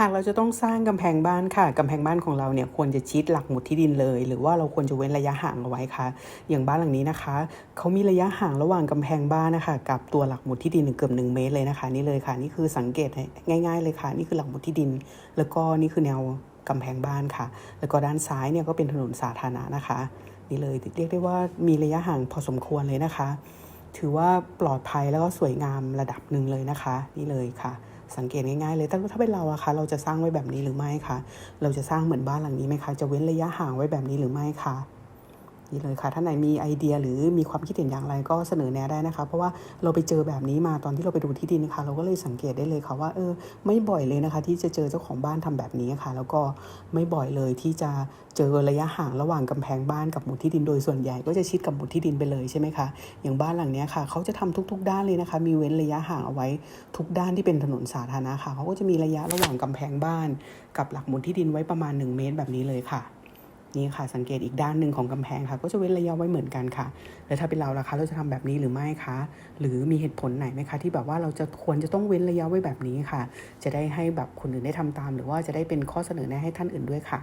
หากเราจะต้องสร้างกำแพงบ้านค่ะกำแพงบ้านของเราเนี่ยควรจะชิดหลักหมุดที่ดินเลย หรือว่าเราควรจะเว้นระยะห่างเอาไว้ค่ะ อย่างบ้านหลังนี้นะคะเขามีระยะห่างระหว่างกำแพงบ้านนะคะ กับตัวหลักหมุดที่ดินเกือบหนึ่งเมตรเลยนะคะ นี่เลยค่ะ นี่คือสังเกตง่าย ๆ เลยค่ะ นี่คือหลักหมุดที่ดิน แล้วก็นี่คือแนวกำแพงบ้านค่ะ แล้วก็ด้านซ้ายเนี่ยก็เป็นถนนสาธารณะนะคะ นี่เลยเรียกได้ว่ามีระยะห่างพอสมควรเลยนะคะ ถือว่าปลอดภัยแล้วก็สวยงามระดับหนึ่งเลยนะคะ นี่เลยค่ะ สังเกตง่ายๆเลยแต่ถ้าเป็นเราอะคะเราจะสร้างไว้แบบนี้หรือไม่คะเราจะสร้างเหมือนบ้านหลังนี้ไหมคะ จะเว้นระยะห่างไว้แบบนี้หรือไม่คะ นี่เลยค่ะถ้านไหนมีไอเดียหรือมีความคิดเห็นอย่างไรก็เสนอแนะได้นะคะ เพราะว่าเราไปเจอแบบนี้มาตอนที่เราไปดูที่ดินนะคะเราก็เลยสังเกตได้เลยค่ะว่าเออไม่บ่อยเลยนะคะ ที่จะเจอเจ้าของบ้านทำแบบนี้ค่ะ แล้วก็ไม่บ่อยเลยที่จะเจอระยะห่างระหว่างกำแพงบ้านกับหมุดที่ดินโดยส่วนใหญ่ก็จะชิดกับหมุดที่ดินไปเลยใช่ไหมคะอย่างบ้านหลังนี้ค่ะเขาจะทำทุก ๆ ด้านเลยนะคะ มีเว้นระยะห่างเอาไว้ทุกด้านที่เป็นถนนสาธารณะค่ะเขาก็จะมีระยะระหว่างกำแพงบ้าน กับหลักหมุดที่ดินไว้ประมาณ 1 เมตรแบบนี้เลยค่ะ นี่ค่ะสังเกตอีกด้านหนึ่งของกำแพงค่ะ ก็จะเว้นระยะไว้เหมือนกันค่ะ แล้วถ้าเป็นเราล่ะคะ เราจะทำแบบนี้หรือไม่คะ หรือมีเหตุผลไหนไหมคะ ที่แบบว่าเราจะควรจะต้องเว้นระยะไว้แบบนี้ค่ะ จะได้ให้แบบคนอื่นได้ทำตาม หรือว่าจะได้เป็นข้อเสนอแนะให้ท่านอื่นด้วยค่ะ